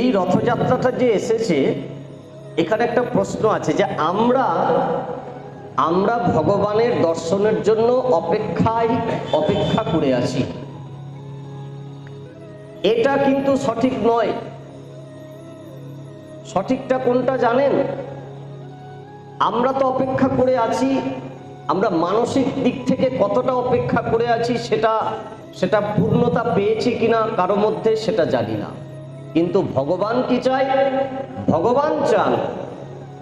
এই রথযাত্রাটা যে এসেছে, এখানে একটা প্রশ্ন আছে যে আমরা আমরা ভগবানের দর্শনের জন্য অপেক্ষায়, অপেক্ষা করে আছি। এটা কিন্তু সঠিক নয়। সঠিকটা কোনটা জানেন? আমরা তো অপেক্ষা করে আছি, আমরা মানসিক দিক থেকে কতটা অপেক্ষা করে আছি সেটা সেটা পূর্ণতা পেয়েছি কিনা, কারও মধ্যে সেটা জানি না। কিন্তু ভগবান কি চায়? ভগবান চান।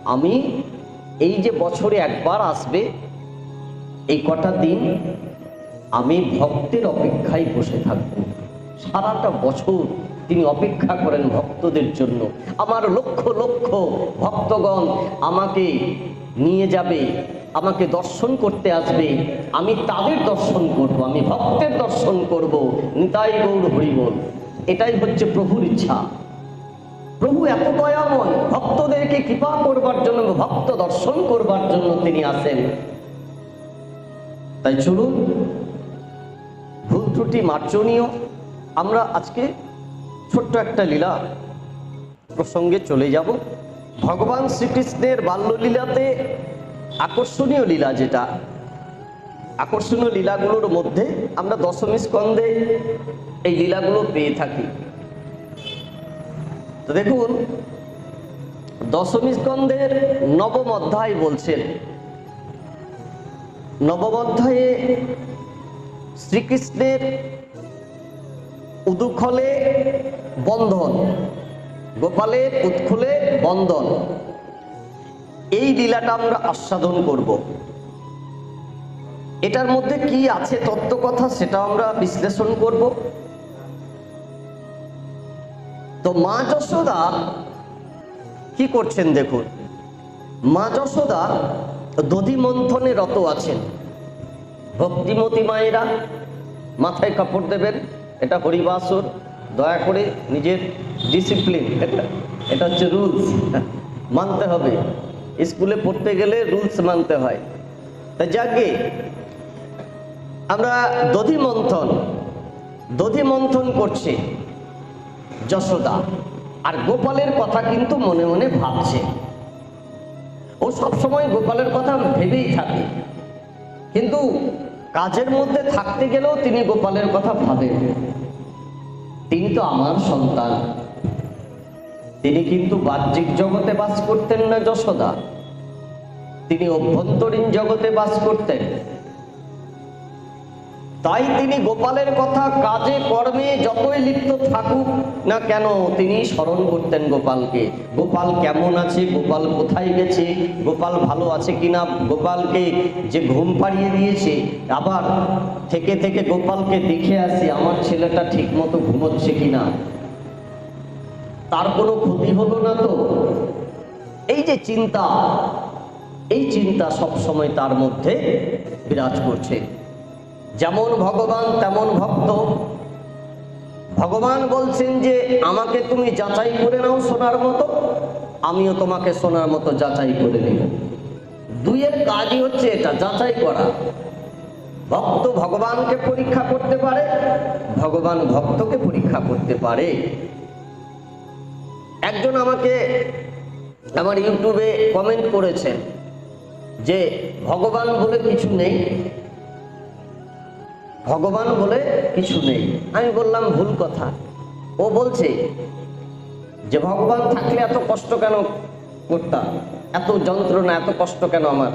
আমি এই যে বছরে একবার আসবে, এই কটা দিন আমি ভক্তের অপেক্ষায় বসে থাকব। সারাটা বছর তিনি অপেক্ষা করেন ভক্তদের জন্য। আমার লক্ষ লক্ষ ভক্তগণ আমাকে নিয়ে যাবে, আমাকে দর্শন করতে আসবে। আমি তাদের দর্শন করব, আমি ভক্তের দর্শন করব। নিতাই গৌর হরিবল। এটাই হচ্ছে প্রভুর ইচ্ছা। প্রভু এত দয়াময়, ভক্তদেরকে কৃপা করবার জন্য ভক্ত দর্শন করবার জন্য তিনি আসেন। তাই চলুন, ভুল ত্রুটি মার্জনীয়। আমরা আজকে ছোট্ট একটা লীলা প্রসঙ্গে চলে যাব। ভগবান শ্রীকৃষ্ণের বাল্যলীলাতে আকর্ষণীয় লীলা যেটা। আকর্ষণীয় লীলাগুলোর মধ্যে আমরা দশমী স্কন্ধে এই লীলাগুলো পেয়ে থাকি। তো দেখুন দশমী স্কন্ধের নবম অধ্যায় বলছেন, নবম অধ্যায়ে শ্রীকৃষ্ণের উদুখলে বন্ধন, গোপালের উৎখুলে বন্ধন, এই লীলাটা আমরা আস্বাদন করব। এটার মধ্যে কি আছে তত্ত্ব কথা সেটা আমরা বিশ্লেষণ করব। তো মা যশোদা কি করছেন দেখুন? মা যশোদা দধি মন্থনে রত আছেন। ভক্তিমতী মায়েরা মাথায় কাপড় দেবেন, এটা হরিবাসর, দয়া করে নিজের ডিসিপ্লিন এটা এটা হচ্ছে রুলস মানতে হবে। স্কুলে পড়তে গেলে রুলস মানতে হয়। তা যাকে, আমরা দধি মন্থন দধি মন্থন করছে। যশোদা। আর গোপালের কথা কিন্তু মনে মনে ভাবছে। ও সবসময় গোপালের কথা ভেবেই থাকে। কিন্তু কাজের মধ্যে থাকতে গেলেও তিনি গোপালের কথা ভাবেন। তিনি তো আমার সন্তান। তিনি কিন্তু বাহ্যিক জগতে বাস করতেন না যশোদা। তিনি অভ্যন্তরীণ জগতে বাস করতেন। তাই তিনি গোপালের কথা কাজে কর্মে যতই লিপ্ত থাকুক না কেন তিনি স্মরণ করতেন গোপালকে। গোপাল কেমন আছে? গোপাল কোথায় গেছে? গোপাল ভালো আছে কিনা গোপালকে যে ঘুম পাড়িয়ে দিয়েছে, আবার থেকে থেকে গোপালকে দেখে আসি আমার ছেলেটা ঠিক মতো ঘুমোচ্ছে কিনা তার কোনো ক্ষতি হলো না তো? এই যে চিন্তা, এই চিন্তা সব সময় তার মধ্যে বিরাজ করছে। যেমন ভগবান তেমন ভক্ত। ভগবান বলছেন যে, আমাকে তুমি যাচাই করে নাও সোনার মতো, আমিও তোমাকে সোনার মতো যাচাই করে নেব। দুইয়ের কাজই হচ্ছে এটা, যাচাই করা। ভক্ত ভগবানকে পরীক্ষা করতে পারে, ভগবান ভক্তকে পরীক্ষা করতে পারে। একজন আমাকে আমার ইউটিউবে কমেন্ট করেছেন যে, ভগবান বলে কিছু নেই ভগবান বলে কিছু নেই। আমি বললাম, ভুল কথা। ও বলছে যে, ভগবান থাকলে এত কষ্ট কেন করতাম? এত যন্ত্রণা, এত কষ্ট কেন আমার?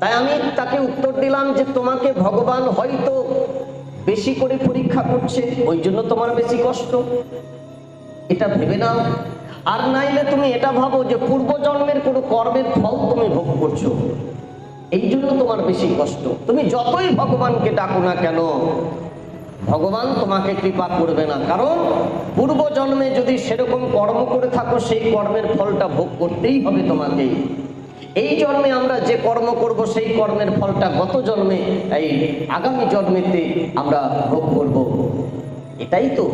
তাই আমি তাকে উত্তর দিলাম যে, তোমাকে ভগবান হয়তো বেশি করে পরীক্ষা করছে, ওই জন্য তোমার বেশি কষ্ট। এটা ভেবে নাও। আর নাইলে তুমি এটা ভাবো যে, পূর্বজন্মের কোনো কর্মের ফল তুমি ভোগ করছ। এই জন্য তোমার বেশি কষ্ট। তুমি যতই ভগবানকে ডাকো না কেন, ভগবান তোমাকে কৃপা করবে না। কারণ পূর্ব জন্মে যদি সেরকম কর্ম করে থাকো, সেই কর্মের ফলটা ভোগ করতেই হবে তোমাকে। এই জন্মে আমরা যে কর্ম করব, সেই কর্মের ফলটা গত জন্মে, এই আগামী জন্মেতে আমরা ভোগ করব। এটাই তো।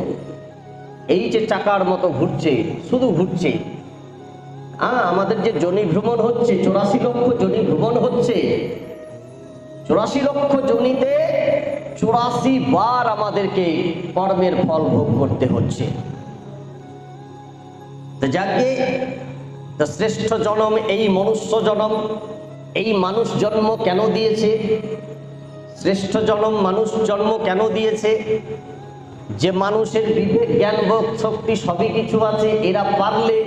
এই যে চাকার মতো ঘুরছে, শুধু ঘুরছে। হ্যাঁ আমাদের যে জনি ভ্রমণ হচ্ছে, চৌরাশি লক্ষ জনি ভ্রমণ হচ্ছে। চৌরাশি লক্ষ জনিতে চৌরাশি বার আমাদেরকে কর্মের ফল ভোগ করতে হচ্ছে। যাকে শ্রেষ্ঠ জনম, এই মনুষ্য জনম, এই মানুষ জন্ম কেন দিয়েছে? শ্রেষ্ঠ জনম, মানুষ জন্ম কেন দিয়েছে? যে মানুষের বিবেক, জ্ঞান, বোধ, শক্তি সবই কিছু আছে, এরা পারলে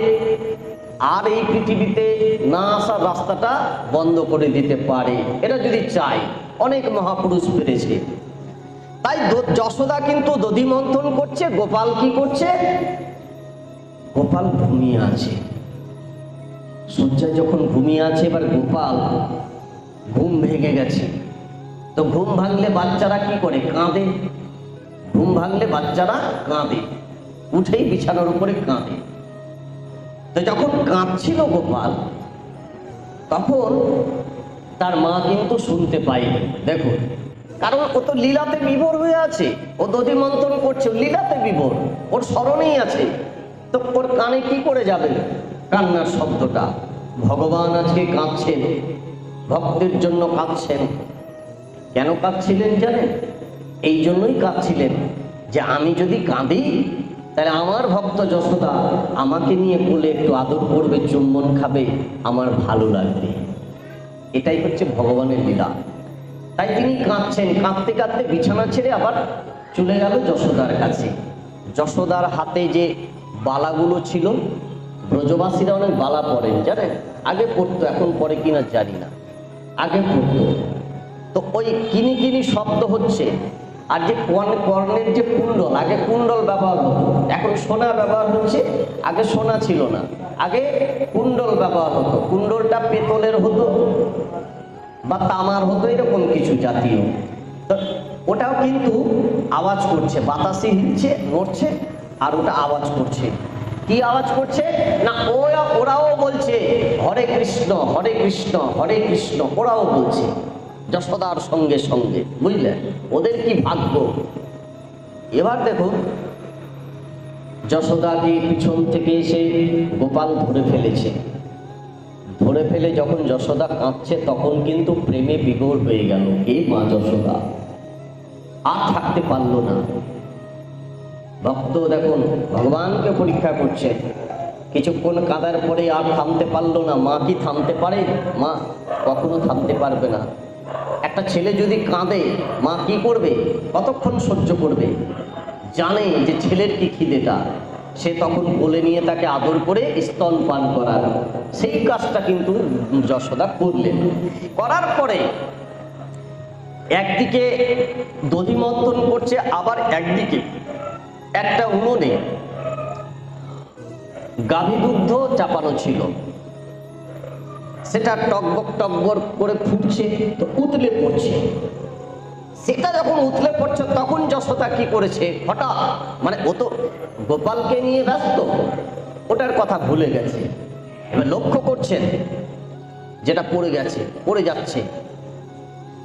আর এই পৃথিবীতে না আসার রাস্তাটা বন্ধ করে দিতে পারে। এটা যদি চায়, অনেক মহাপুরুষ পেরেছে। তাই যশোদা কিন্তু দধি মন্থন করছে, গোপাল কি করছে? গোপাল ঘুমিয়ে আছে। শয্যায় যখন ঘুমিয়ে আছে, এবার গোপাল ঘুম ভেঙে গেছে। তো ঘুম ভাঙলে বাচ্চারা কি করে? কাঁদে। ঘুম ভাঙলে বাচ্চারা কাঁদে। উঠেই বিছানার উপরে কাঁদে। তো যখন কাঁদছিল গোপাল, তখন তার মা কিন্তু শুনতে পায়নি। দেখো, কারণ ও তো লীলাতে বিভোর হয়ে আছে, ও দধি মন্থন করছে লীলাতে বিভোর, ওর স্মরণেই আছে। তো ওর কানে কি করে যাবে? কান্নার শব্দটা। ভগবান আজকে কাঁদছেন, ভক্তের জন্য কাঁদছেন। কেন কাঁদছিলেন জানেন? এই জন্যই কাঁদছিলেন যে আমি যদি কাঁদি তাহলে আমার ভক্ত যশোদা আমাকে নিয়ে বলে একটু আদর করবে, চুম্বন খাবে, আমার ভালো লাগবে। এটাই হচ্ছে ভগবানের লীলা। তাই তিনি কাঁদছেন, কাঁদতে কাঁদতে বিছানা ছেড়ে আবার চলে গেল যশোদার কাছে। যশোদার হাতে যে বালাগুলো ছিল, ব্রজবাসীরা অনেক বালা পরেন, জানেন? আগে পড়তো, এখন পরে কিনা জানি না। আগে পড়তো। তো ওই কিনি কিনি শব্দ হচ্ছে আর যে কর্ণ- কর্ণের যে কুণ্ডল, আগে কুণ্ডল ব্যবহার হতো। এখন সোনা ব্যবহার হচ্ছে, আগে সোনা ছিল না। আগে কুণ্ডল ব্যবহার হতো। কুণ্ডলটা পেতলের হতো বা তামার হতো, এরকম কিছু জাতীয়। তো ওটাও কিন্তু আওয়াজ করছে বাতাসে হিলছে, নড়ছে, আর ওটা আওয়াজ করছে। কি আওয়াজ করছে? না, ওরা ওরাও বলছে, হরে কৃষ্ণ হরে কৃষ্ণ হরে কৃষ্ণ। ওরাও বলছে। যশোদার সঙ্গে সঙ্গে বুঝলেন ওদের কি ভাগ্য? এবার দেখুন যশোদাকে পিছন থেকে এসে গোপাল ধরে ফেলেছে। ধরে ফেলে যখন যশোদা কাঁদছে, তখন কিন্তু প্রেমে বিভোর হয়ে গেল। কে মা যশোদা, আর থাকতে পারল না। ভক্ত দেখুন, ভগবানকে পরীক্ষা করছে। কিছুক্ষণ কাঁদার পরে আর থামতে পারল না। মা কি থামতে পারে? মা কখনো থামতে পারবে না। একটা ছেলে যদি কাঁদে, মা কি করবে? কতক্ষণ সহ্য করবে? জানে যে ছেলের কি খিদেটা। সে তখন কোলে নিয়ে তাকে আদর করে স্তন পান করার সেই কাজটা কিন্তু যশোদা করলেন। করার পরে একদিকে দধি মন্থন করছে, আবার একদিকে একটা উনুনে গাভী চাপানো ছিল। সেটা টকবক টকবর করে ফুটছে, তো উতলে পড়ছে। সেটা যখন উতলে পড়ছে, তখন যশোদা কি করেছে? হঠাৎ মানে ও তো গোপালকে নিয়ে ব্যস্ত, ওটার কথা ভুলে গেছে। এবার লক্ষ্য করছেন, যেটা পড়ে গেছে, পড়ে যাচ্ছে।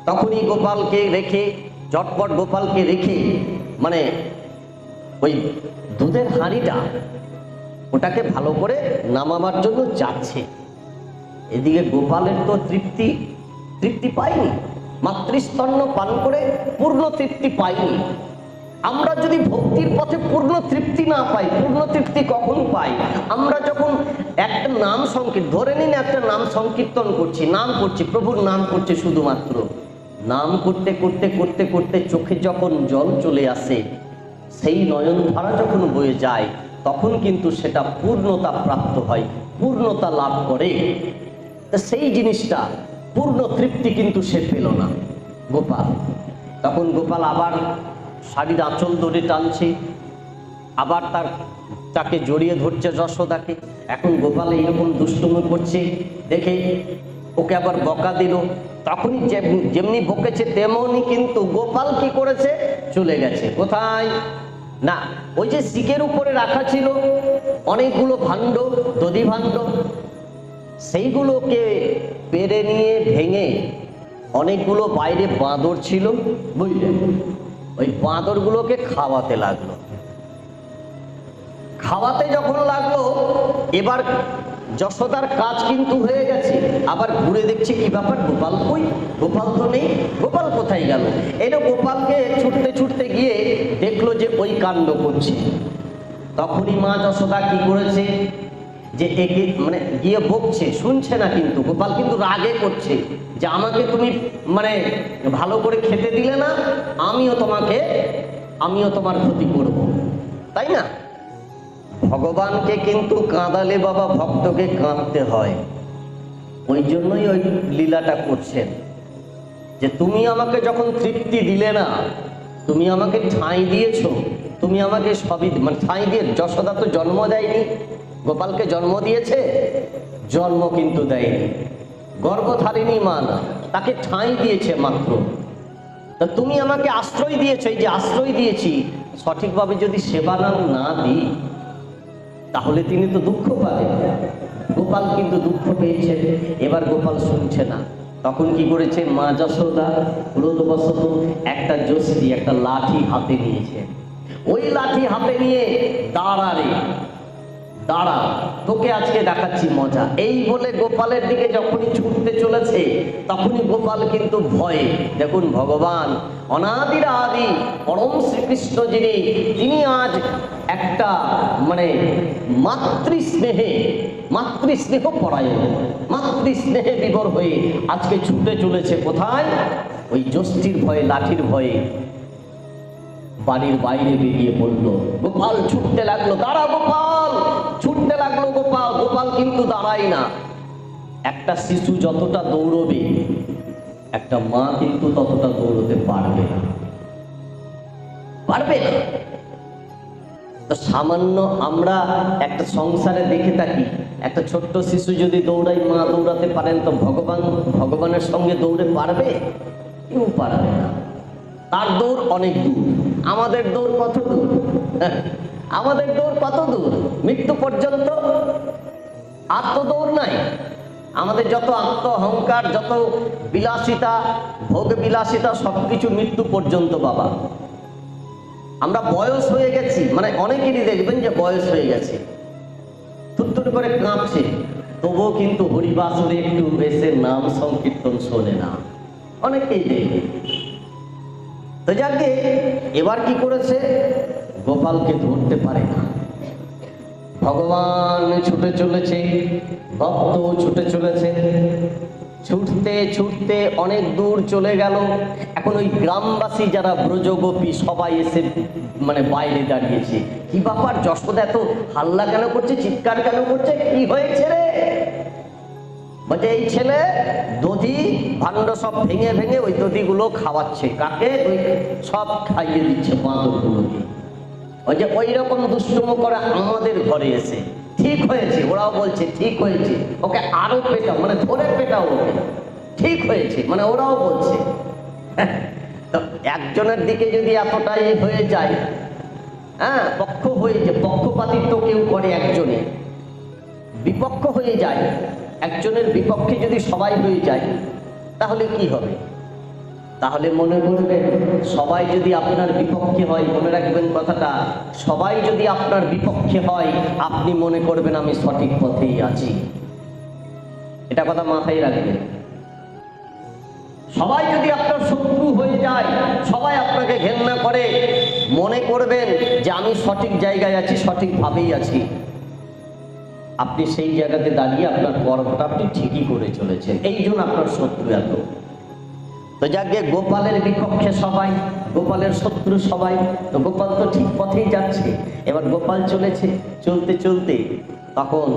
তখনই গোপালকে রেখে চটপট গোপালকে রেখে মানে ওই দুধের হাঁড়িটা ওটাকে ভালো করে নামাবার জন্য যাচ্ছে। এদিকে গোপালের তো তৃপ্তি তৃপ্তি পাইনি। মাতৃস্তন্য পান করে পূর্ণ তৃপ্তি পাইনি। আমরা যদি ভক্তির পথে পূর্ণ তৃপ্তি না পাই, পূর্ণ তৃপ্তি কখন পাই? আমরা যখন একটা নাম সংকীর্তন ধরে নিন একটা নাম সংকীর্তন করছি, নাম করছি, প্রভুর নাম করছে শুধুমাত্র। নাম করতে করতে করতে করতে চোখে যখন জল চলে আসে, সেই নয়ন ধারা যখন বয়ে যায়, তখন কিন্তু সেটা পূর্ণতা প্রাপ্ত হয়, পূর্ণতা লাভ করে। সেই জিনিসটা, পূর্ণ তৃপ্তি কিন্তু সে পেল না। গোপাল, তখন গোপাল আবার শাড়ির আঁচল ধরে টানছে, আবার তার, তাকে জড়িয়ে ধরছে যশোদাকে। এখন গোপাল এইরকম দুষ্টুমি করছে, দেখে ওকে আবার বকা দিল। তখনই যেম- যেমনি বকেছে তেমনি কিন্তু গোপাল কি করেছে? চলে গেছে। কোথায়? না, ওই যে শিকের উপরে রাখা ছিল, অনেকগুলো ভাণ্ড দধি ভাণ্ড সেইগুলোকে পেরে নিয়ে ভেঙে অনেকগুলো বাইরে বাঁদর ছিল বুঝলেন ওই বাঁদরগুলোকে খাওয়াতে লাগল। খাওয়াতে যখন লাগল, এবার যশোদার কাজ কিন্তু হয়ে গেছে। আবার ঘুরে দেখছে কি ব্যাপার, গোপাল কই? গোপাল তো নেই, গোপাল কোথায় গেল? এলো গোপালকে ছুটতে ছুটতে গিয়ে দেখল যে ওই কাণ্ড করছে। তখনই মা যশোদা কি করেছে? যে একে মানে গিয়ে বকছে, শুনছে না কিন্তু। গোপাল কিন্তু রাগে করছে যে আমাকে তুমি মানে ভালো করে খেতে দিলে না, আমিও তোমাকে, আমিও তোমার ক্ষতি করব। তাই না? ভগবানকে কিন্তু কাঁদালে বাবা ভক্তকে কাঁদতে হয়। ওই জন্যই ওই লীলাটা করছেন। যে তুমি আমাকে যখন তৃপ্তি দিলে না, তুমি আমাকে ঠাঁই দিয়েছ, তুমি আমাকে সবই মানে ঠাঁই দিয়ে যশোদা তো জন্ম দেয়নি গোপালকে জন্ম দিয়েছে? জন্ম কিন্তু দেয়নি। গর্ভধারিণী মা না, তাকে ঠাঁই দিয়েছে মাত্র। তা তুমি আমাকে আশ্রয় দিয়েছ, এই যে আশ্রয় দিয়েছি, সঠিকভাবে যদি সেবা নাম না দিই, তাহলে তিনি তো দুঃখ পাবেন। গোপাল কিন্তু দুঃখ পেয়েছে, এবার গোপাল শুনছে না। তখন কি করেছে? মা যশোদা ক্রোধবশত একটা জস্তি একটা লাঠি হাতে নিয়েছে। ওই লাঠি হাতে নিয়ে দাঁড়ারে দাঁড়া, তোকে আজকে দেখাচ্ছি মজা। এই বলে গোপালের দিকে যখনই ছুটতে চলেছে, তখনই গোপাল কিন্তু ভয়ে, দেখুন ভগবান অনাদির আদি পরম শ্রীকৃষ্ণ যিনি, তিনি আজ একটা মানে মাতৃস্নেহে, মাতৃস্নেহ মাতৃ স্নেহ পরায়ণ মাতৃ বিবর হয়ে আজকে ছুটে চলেছে কোথায়? ওই জষ্টির ভয়ে, লাঠির ভয়ে বাড়ির বাইরে বেরিয়ে পড়ল। গোপাল ছুটতে লাগল, দাঁড়া গোপাল ছুটতে লাগল গোপাল গোপাল কিন্তু দাঁড়ায় না। একটা শিশু যতটা দৌড়বে, একটা মা কিন্তু ততটা দৌড়তে পারবে না। পারবে না? তো সামান্য আমরা একটা সংসারে দেখে থাকি, একটা ছোট্ট শিশু যদি দৌড়াই মা দৌড়াতে পারেন তো ভগবান, ভগবানের সঙ্গে দৌড়ে পারবে? কেউ পারবে না। তার দৌড় অনেক দূর। আমাদের দৌড় কত দূর? আমাদের দৌড় কত দূর? মৃত্যু পর্যন্ত আর তো দৌড় নাই। আমাদের যত আত্ম অহংকার যত বিলাসিতা, ভোগ বিলাসিতা, সবকিছু মৃত্যু পর্যন্ত বাবা। আমরা বয়স হয়ে গেছি মানে অনেকেরই দেখবেন যে বয়স হয়ে গেছে। থুত্তুর করে কাঁপছে। তবুও কিন্তু হরিবাসরে একটু এসে নাম সংকীর্তন শোনে না। অনেকেই দেখবে। তো যাকে, এবার কি করেছে? গোপালকে ধরতে পারে না। ভগবান ছুটে চলেছে, ভক্ত ছুটে চলেছে। ছুটতে ছুটতে অনেক দূর চলে গেল। এখন ওই গ্রামবাসী যারা ব্রজগোপী সবাই এসে মানে বাইরে দাঁড়িয়েছে। কি ব্যাপার, যশোদা এত হাল্লা কেন করছে, চিৎকার কেন করছে, কি হয়েছে রে? বলছে, এই ছেলে দধি ভাণ্ড সব ভেঙে ভেঙে ওই দধিগুলো খাওয়াচ্ছে। কাকে? সব খাইয়ে দিচ্ছে বাঁদরগুলোকে। ওই যে ওই রকম দুষ্টুমো করে আমাদের ঘরে এসে, ঠিক হয়েছে, ওরাও বলছে, ঠিক হয়েছে, ওকে আরও পেটাও মানে ধরে পেটাও ওকে, ঠিক হয়েছে মানে ওরাও বলছে। তো একজনের দিকে যদি এতটাই হয়ে যায় হ্যাঁ পক্ষ হয়ে যে পক্ষপাতিত্ব কেউ করে একজনে, বিপক্ষ হয়ে যায়, একজনের বিপক্ষে যদি সবাই হয়ে যায়, তাহলে কি হবে? তাহলে মনে করবেন, সবাই যদি আপনার বিপক্ষে হয়, মনে রাখবেন কথাটা, সবাই যদি আপনার বিপক্ষে হয়, আপনি মনে করবেন আমি সঠিক পথেই আছি। এটা কথা মাথায় রাখবেন। সবাই যদি আপনার শত্রু হয়ে যায়, সবাই আপনাকে ঘেন্না করে, মনে করবেন যে আমি সঠিক জায়গায় আছি, সঠিকভাবেই আছি। আপনি সেই জায়গাতে দাঁড়িয়ে আপনার কর্মটা আপনি ঠিকই করে চলেছেন। এই জন্য আপনার শত্রু এত। তো যাকে গোপালের বিপক্ষে সবাই, গোপালের শত্রু সবাই, তো গোপাল তো ঠিক পথেই যাচ্ছে। এবার গোপাল চলেছে, চলতে চলতে তখন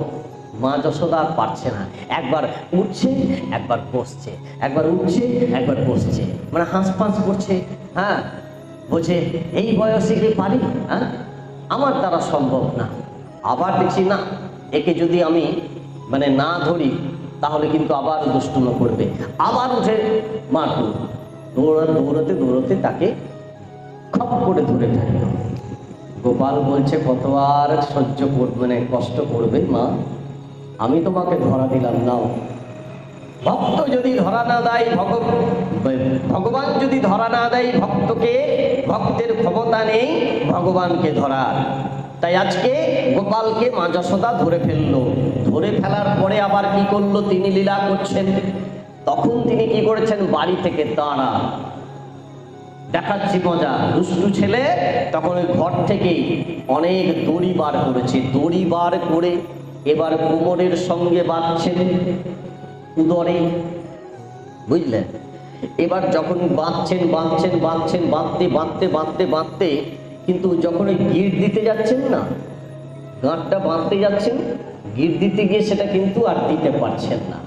মা যশোদা আর পারছে না। একবার উঠছে, একবার বসছে। একবার উঠছে, একবার বসছে। মানে হাঁস ফাঁস করছে হ্যাঁ? বোঝে এই বয়সে কি পারি হ্যাঁ? আমার দ্বারা সম্ভব না। আবার দেখছি, না, একে যদি আমি মানে না ধরি তাহলে কিন্তু আবার দুষ্টুমো করবে। আবার উঠে মারল। দৌড়া দৌড়াতে দৌড়াতে তাকে খপ করে ধরে ফেলল। গোপাল বলছে কত আর সহ্য কর মানে কষ্ট করবে মা? আমি তোমাকে ধরা দিলাম, নাও। ভক্ত যদি ধরা না দেয় ভগ ভগবান যদি ধরা না দেয়, ভক্তকে, ভক্তের ক্ষমতা নেই, ভগবানকে ধরার। তাই আজকে গোপালকে মা যশোদা ধরে ফেলল। ধরে ফেলার পরে আবার কি করল? তিনি লীলা করছেন। তখন তিনি কি করেছেন? বাড়ি থেকে দাঁড়া দেখাচ্ছি মজা। দুষ্টু ছেলে তখন ওই ঘর থেকে অনেক দড়ি বার করেছে। দড়ি বার করে এবার কোমরের সঙ্গে বাঁধছেন উদরে। বুঝলেন? এবার যখন বাঁধছেন বাঁধছেন বাঁধছেন, বাঁধতে বাঁধতে বাঁধতে বাঁধতে, কিন্তু যখন ওই গিট দিতে যাচ্ছেন না, গাঁটটা বাঁধতে যাচ্ছেন গিট দিতে গিয়ে সেটা কিন্তু আর দিতে পারছেন না।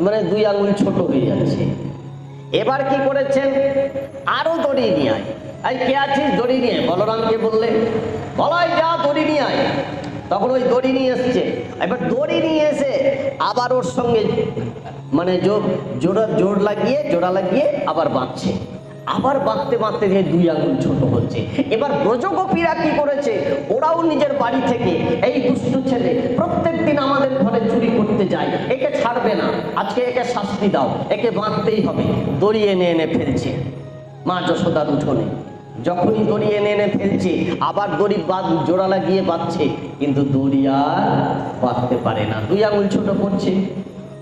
মানে দুই আঙুল ছোট হয়ে যাচ্ছে। এবার কি করেছেন? আরও দড়ি নিয়ে আয়। কে আছিস দড়ি নিয়ে? বলরামকে বললে বলাই যা দড়ি নিয়ে আয়। তখন ওই দড়ি নিয়ে এসছে। এবার দড়ি নিয়ে এসে আবার ওর সঙ্গে মানে জোর জোড়া জোর লাগিয়ে, জোড়া লাগিয়ে আবার বাঁধছে। আবার বাঁধতে বাঁধতে যে দুই আঙুল ছোট হচ্ছে। এবার ব্রজগোপীরা কি করেছে? ওরাও নিজের বাড়ি থেকে এই দুষ্টু ছেলে প্রত্যেক দিন আমাদের ঘরে চুরি করতে যায়। একে ছাড়বে না। আজকে একে শাস্তি দাও। একে বাঁধতেই হবে। দড়ি এনে এনে ফেলছে। মা যশোদার উঠোনে। যখনই দড়ি এনে এনে ফেলছে, আবার দড়ি বাঁধ, জোড়া লাগিয়ে বাঁধছে। কিন্তু দড়ি আর বাঁধতে পারে না। দুই আঙুল ছোট পড়ছে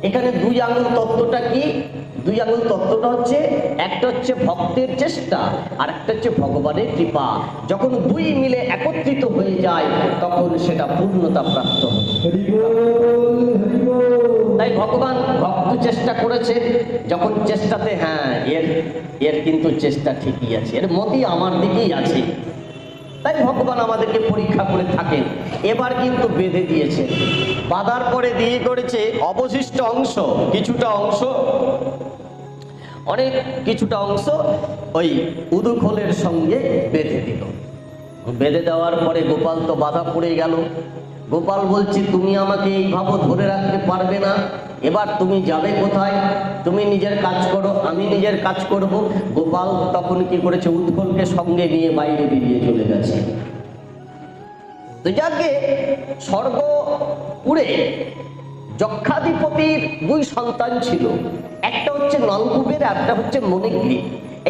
এখানে দুই আঙুল তত্ত্বটা কি? দুই আঙুল তত্ত্বটা হচ্ছে একটা হচ্ছে ভক্তের চেষ্টা আর একটা হচ্ছে ভগবানের কৃপা। যখন দুই মিলে একত্রিত হয়ে যায় তখন সেটা পূর্ণতা প্রাপ্ত তাই ভগবান ভক্ত চেষ্টা করেছে যখন চেষ্টাতে হ্যাঁ এর এর কিন্তু চেষ্টা ঠিকই আছে এর মতি আমার দিকেই আছে। তাই ভগবান আমাদেরকে পরীক্ষা করে থাকেন। এবার কিন্তু বেঁধে দিয়েছে। বাঁধার পরে দিয়ে করেছে অবশিষ্ট অংশ কিছুটা অংশ অনেক কিছুটা অংশ ওই উদুখোলের সঙ্গে বেঁধে দিল। বেঁধে দেওয়ার পরে গোপাল তো বাধা পড়ে গেল। গোপাল বলছে, তুমি আমাকে এইভাবে ধরে রাখতে পারবে না। এবার তুমি যাবে কোথায়? তুমি নিজের কাজ করো, আমি নিজের কাজ করব। গোপাল তখন কি করেছে? উৎকলকে সঙ্গে নিয়ে বাইরে বেরিয়ে চলে গেছে। তো যাকে স্বর্গপুরে যক্ষাধিপতির দুই সন্তান ছিল। একটা হচ্ছে নলকুবের একটা হচ্ছে মণিগ্রী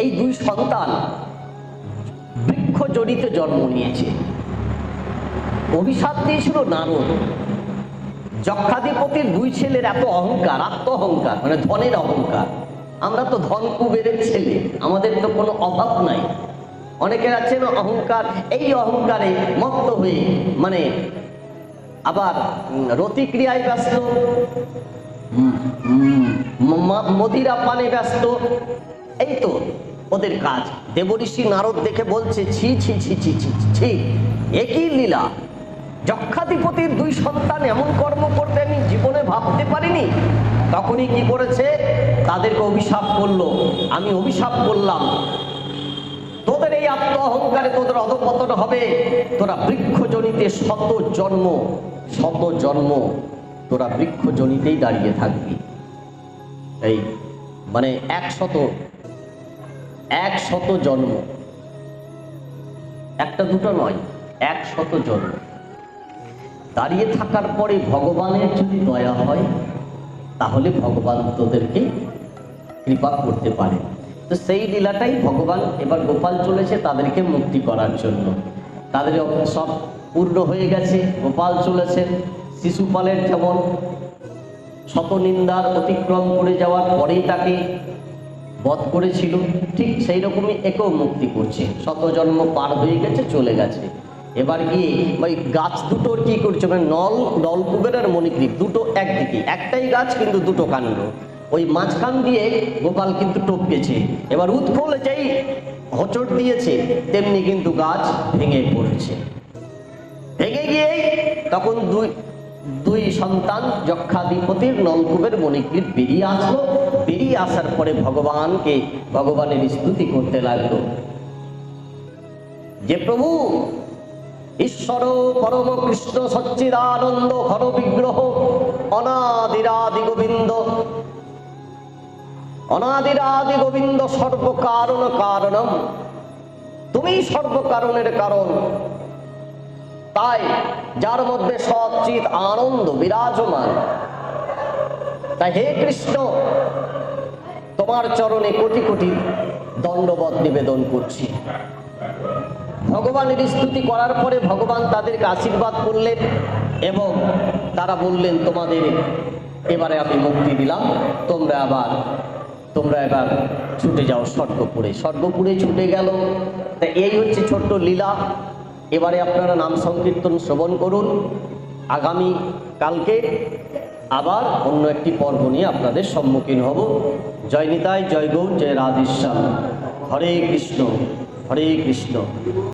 এই দুই সন্তান বৃক্ষ জড়িত জন্ম নিয়েছে। অভিশাপ দিয়েছিল নারদ। যক্ষাধিপতির দুই ছেলের এত অহংকার আত্ম অহংকার মানে ধনের অহংকার। আমরা তো ধন কুবেরের ছেলে, আমাদের তো কোনো অভাব নাই। অনেকের আছে না অহংকার, এই অহংকারে মত্ত হয়ে মানে আবার রতিক্রিয়ায় ব্যস্ত। মদিরা পানে ব্যস্ত। এই তো ওদের কাজ। দেবঋষি নারদ দেখে বলছে ছি ছি ছি ছি ছি ছি, একই লীলা? যক্ষাধিপতির দুই সন্তান এমন কর্ম করতে আমি জীবনে ভাবতে পারিনি। তখনই কি করেছে? তাদেরকে অভিশাপ করল। আমি অভিশাপ করলাম। তোদের এই আত্ম অহংকারে তোদের অধপতন হবে। তোরা বৃক্ষ জনিতে শত জন্ম। শত জন্ম তোরা বৃক্ষ জনিতেই দাঁড়িয়ে থাকবি। এই মানে এক শত এক শত জন্ম। একটা দুটো নয় এক শত জন্ম। দাঁড়িয়ে থাকার পরে ভগবানের যদি দয়া হয়, তাহলে ভগবান তোদেরকে কৃপা করতে পারে। তো সেই লীলাটাই ভগবান এবার গোপাল চলেছে তাদেরকে মুক্তি করার জন্য। তাদের সব পূর্ণ হয়ে গেছে, গোপাল চলেছেন। শিশুপালের যেমন শতনিন্দার অতিক্রম করে যাওয়ার পরেই তাকে বধ করেছিল, ঠিক সেই রকমই একেও মুক্তি করছে। শত জন্ম পার হয়ে গেছে, চলে গেছে। এবার গিয়ে ওই গাছ দুটোর কি করছে মানে নল নলকুবের আর মণিগ্রীব দুটো একদিকে। একটাই গাছ, কিন্তু দুটো কাণ্ড। ওই মাঝখান দিয়ে গোপাল কিন্তু টপকেছে এবার উৎফলে যেই হোঁচট দিয়েছে, তেমনি কিন্তু গাছ ভেঙে পড়ছে। ভেঙে গিয়েই তখন দুই দুই সন্তান যক্ষাধিপতির নলকূপের মণিগ্রীব বেরিয়ে আসলো। বেরিয়ে আসার পরে ভগবানকে ভগবানের স্তুতি করতে লাগল। যে প্রভু, ঈশ্বর পরম কৃষ্ণ সচ্চিদানন্দ ঘর বিগ্রহ, অনাদিরাদি গোবিন্দ অনাদিরাদি গোবিন্দ সর্বকারণ কারণম। তুমি সর্বকারণের কারণ। তাই যার মধ্যে সচিত আনন্দ, বিরাজমান। তাই হে কৃষ্ণ, তোমার চরণে কোটি কোটি দণ্ডবত নিবেদন করছি। ভগবানের স্তুতি করার পরে ভগবান তাদেরকে আশীর্বাদ করলেন এবং তারা বললেন, তোমাদের এবারে আমি মুক্তি দিলাম। তোমরা আবার, তোমরা এবার ছুটে যাও স্বর্গপুরে। স্বর্গপুরে ছুটে গেল। তা এই হচ্ছে ছোট্ট লীলা। এবারে আপনারা নাম সংকীর্তন শ্রবণ করুন। আগামী কালকে আবার অন্য একটি পর্ব নিয়ে আপনাদের সম্মুখীন হব। জয় নিতাই, জয় গৌর, জয় রাধেশ্যাম। হরে কৃষ্ণ হরে কৃষ্ণ।